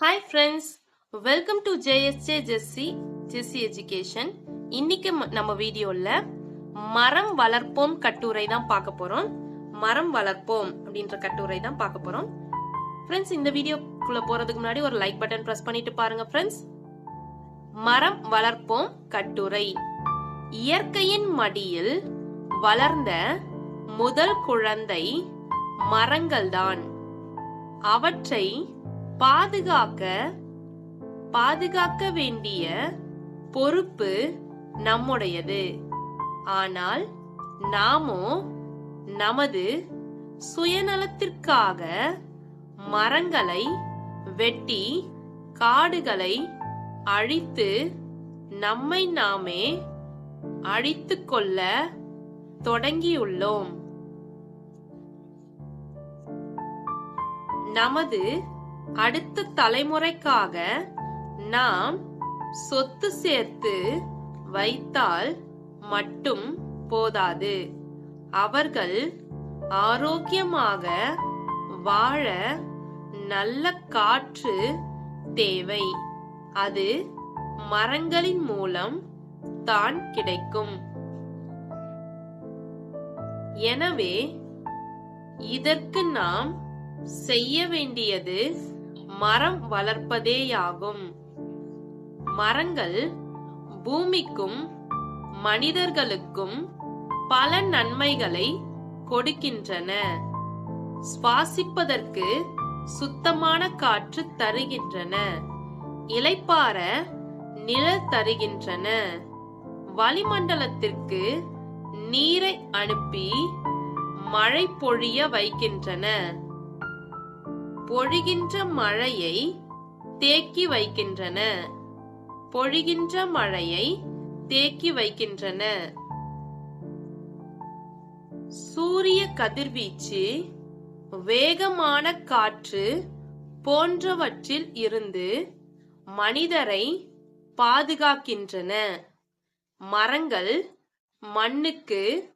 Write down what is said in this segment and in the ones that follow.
Hi friends welcome to JSJ Jessy Jessy education இன்னைக்கு நம்ம வீடியோல மரம் வளர்ப்போம் கட்டுரை தான் பார்க்க போறோம். மரம் வளர்ப்போம் அப்படின்ற கட்டுரை தான் பார்க்க போறோம். ஃப்ரெண்ட்ஸ் இந்த வீடியோக்குள்ள போறதுக்கு முன்னாடி ஒரு லைக் பட்டன் பிரஸ் பண்ணிட்டு பாருங்க ஃப்ரெண்ட்ஸ் மரம் வளர்ப்போம் கட்டுரை. இயற்கையின் மடியில் வளர்ந்த முதல் குழந்தை மரங்கள்தான். அவற்றை பாதுகாக்க பாதுகாக்க வேண்டிய பொறுப்பு நம்முடையது. ஆனால் நாமோ நமது சுயநலத்திற்காக மரங்களை வெட்டி காடுகளை அழித்து நம்மை நாமே அழித்து கொள்ள தொடங்கியுள்ளோம். நமது அடுத்த தலைமுறைக்காக நாம் சொத்து சேர்த்து வைத்தால் மட்டும் போதாது. அவர்கள் ஆரோக்கியமாக வாழ நல்ல காற்று தேவை. அது மரங்களின் மூலம் தான் கிடைக்கும். எனவே இதற்கு நாம் செய்ய வேண்டியது மரம் வளர்ப்பதேயாகும். மரங்கள் பூமிக்கும் மனிதர்களுக்கும் பல நன்மைகளை கொடுக்கின்றன. சுவாசிப்பதற்கு சுத்தமான காற்று தருகின்றன. இலைப்பார நிழல் தருகின்றன. வளிமண்டலத்திற்கு நீரை அனுப்பி மழை பொழிய வைக்கின்றன. பொழிகின்ற மழையை தேக்கி வைக்கின்றன. பொழிகின்ற மழையை தேக்கி வைக்கின்றன. சூரிய கதிர்வீச்சு வேகமான காற்று போன்றவற்றில் இருந்து மனிதரை பாதுகாக்கின்றன. மரங்கள் மண்ணுக்கு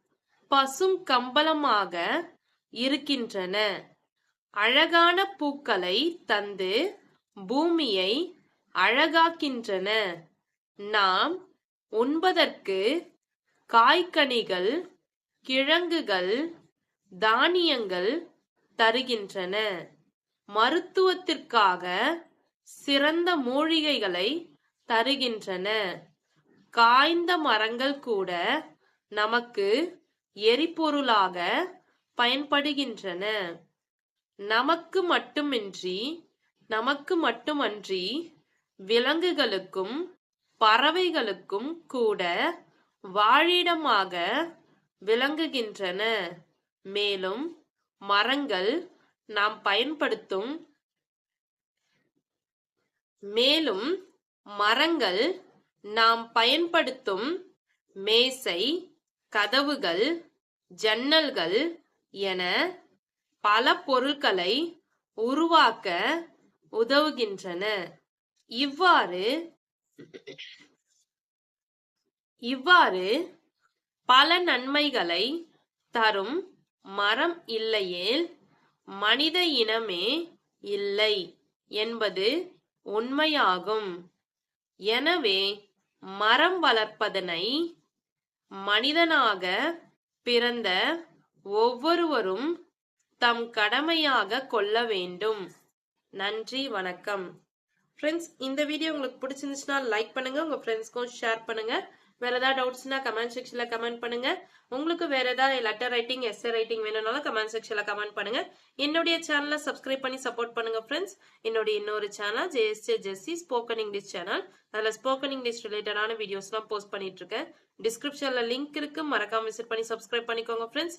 பசும் கம்பளமாக இருக்கின்றன. அழகான பூக்களை தந்து பூமியை அழகாக்கின்றன. நாம் உண்பதற்கு காய்கனிகள் கிழங்குகள் தானியங்கள் தருகின்றன. மருத்துவத்திற்காக சிறந்த மூலிகைகளை தருகின்றன. காய்ந்த மரங்கள் கூட நமக்கு எரிபொருளாக பயன்படுகின்றன. நமக்கு மட்டுமின்றி நமக்கு மட்டுமன்றி விலங்குகளுக்கும் பறவைகளுக்கும் கூட வாழிடமாக விளங்குகின்றன. மேலும் மரங்கள் நாம் பயன்படுத்தும் மேலும் மரங்கள் நாம் பயன்படுத்தும் மேசை கதவுகள் ஜன்னல்கள் என பல பொருட்களை உருவாக்க உதவுகின்றன. இவ்வாறு இவ்வாறு பல நன்மைகளை தரும் மரம் இல்லையேல் மனித இனமே இல்லை என்பது உண்மையாகும். எனவே மரம் வளர்ப்பதனை மனிதனாக பிறந்த ஒவ்வொருவரும் தம் கடமையாக கொள்ள வேண்டும். நன்றி வணக்கம். ஃப்ரெண்ட்ஸ் இந்த வீடியோ உங்களுக்கு பிடிச்சிருந்துச்சுன்னா லைக் பண்ணுங்க உங்க ஃப்ரெண்ட்ஸ்க்கும் ஷேர் பண்ணுங்க. வேற ஏதாவது டவுட்ஸ்னா கமெண்ட் செக்ஷன்ல கமெண்ட் பண்ணுங்க. உங்களுக்கு வேற ஏதாவது லெட்டர் ரைட்டிங் எஸ்ஏ ரைட்டிங் வேணும்னாலும் கமெண்ட் செக்ஷன்ல கமெண்ட் பண்ணுங்க. என்னுடைய சேனலை சப்ஸ்கிரைப் பண்ணி சப்போர்ட் பண்ணுங்க ஃப்ரெண்ட்ஸ் என்னுடைய இன்னொரு channel JSJ Jessy spoken English channel அதில் ஸ்போக்கன் இங்கிலீஷ் ரிலேட்டடான வீடியோஸ்லாம் போஸ்ட் பண்ணிட்டு இருக்கேன். டிஸ்கிரிப்ஷன்ல லிங்க் இருக்கு. மறக்காம விசிட் பண்ணி சப்ஸ்கிரைப் பண்ணிக்கோங்க friends